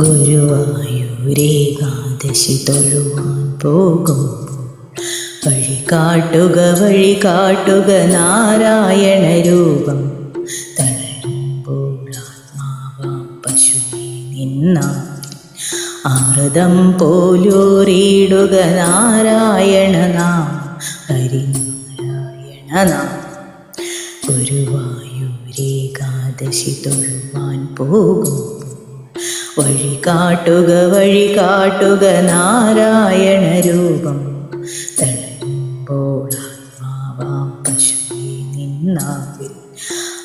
ഗുരുവായൂരേകാദശി തൊഴുവാൻ പോകും. വഴി കാട്ടുക വഴി കാട്ടുക നാരായണ രൂപം. തളരുമ്പോൾ ആത്മാവാം പശുവെ നിന്ന. അമൃതം പോലൂറിയിടുക നാരായണ നാം. ഹരിനാരായണ നാം. ഗുരുവായൂരേകാദശി തൊഴുവാൻ പോകും. വഴി കാട്ടുക വഴി കാട്ടുക നാരായണ രൂപം. ആത്മാവാം പശുവെ നിന്നാവിൽ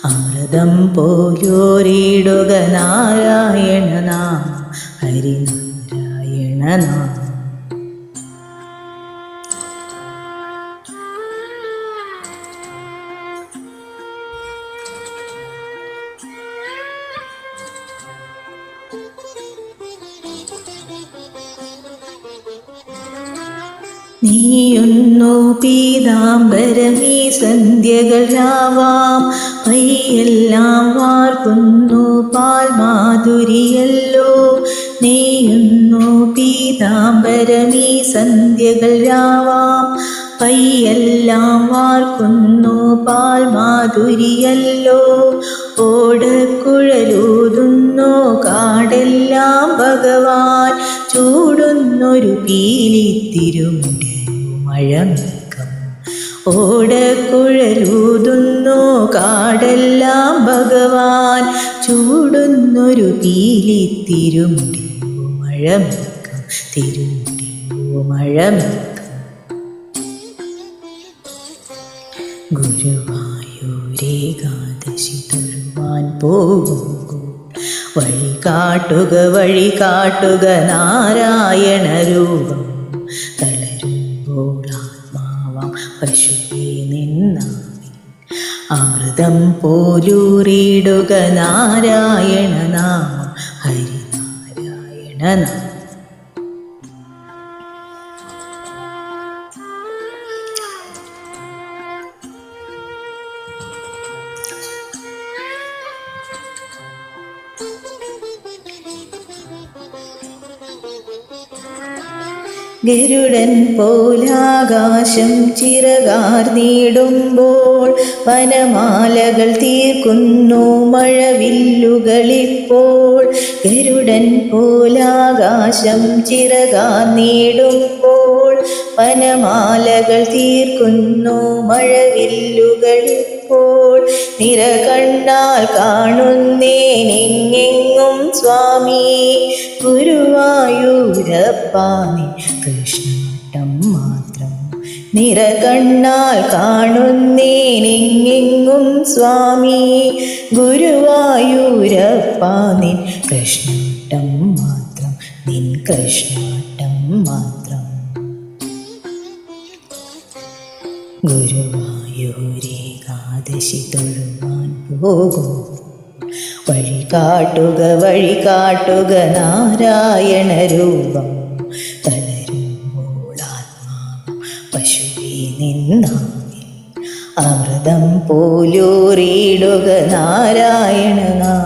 അമൃതം പോലോരിടുക നാരായണ നാം ഹരിനാരായണ നാം നീയുന്നു പീതാംബരമീ സന്ധ്യകൾ രാവാം. പയ്യെല്ലാം വാർക്കുന്നു പാൽ മാധുരിയല്ലോ നീയുന്നു പീതാംബരമീ സന്ധ്യകൾ രാവാം. പയ്യെല്ലാം വാർക്കുന്നു പാൽ മാധുരിയല്ലോ ഓടക്കുഴലൂതുന്നു കാടെല്ലാം ഭഗവാൻ. ചൂടുന്നൊരു പീലിത്തിരുമുടി മഴമേക്കം ഓടക്കുഴലൂതുന്നു കാടെല്ലാം ഭഗവാൻ. ചൂടുന്നൊരു പീലിത്തിരുമുടി മഴമേക്കം തിരുമുടിയോ മഴമേക്കം ഗുരുവായൂരേകാദശി തൊഴുവാൻ പോകുമ്പോൾ വഴി കാട്ടുക വഴി കാട്ടുക നാരായണ രൂപം. തളരുമ്പോൾ ആത്മാവാം പശുവെ നിന്നാവി അമൃതം പോലൂറിയിടുക നാരായണ നാമം. ഹരിനാരായണ നാമം. ഗരുഡൻ പോലാകാശം ചിറകാർന്നിടുമ്പോൾ വനമാലകൾ തീർക്കുന്നു മഴവില്ലുകളിപ്പോൾ. ഗരുഡൻ പോലാകാശം ചിറകാർന്നിടുമ്പോൾ വനമാലകൾ തീർക്കുന്നു മഴവില്ലുകളിപ്പോൾ. കാണുന്നേനെങ്ങെങ്ങും സ്വാമി. ഗുരുവായൂരപ്പാനി കൃഷ്ണട്ടം മാത്രം. നിറകണ്ണാൽ കാണുന്നേനെങ്ങെങ്ങും സ്വാമി. ഗുരുവായൂരപ്പാനിൻ കൃഷ്ണട്ടം മാത്രം. നിൻ കൃഷ്ണട്ടം മാത്രം. ഗുരുവായൂരേകാദശി തൊഴുവാൻ പോകും. വഴി കാട്ടുക വഴി കാട്ടുക നാരായണ രൂപം അമൃതം പോലൂറിയിടുക നാരായണ നാം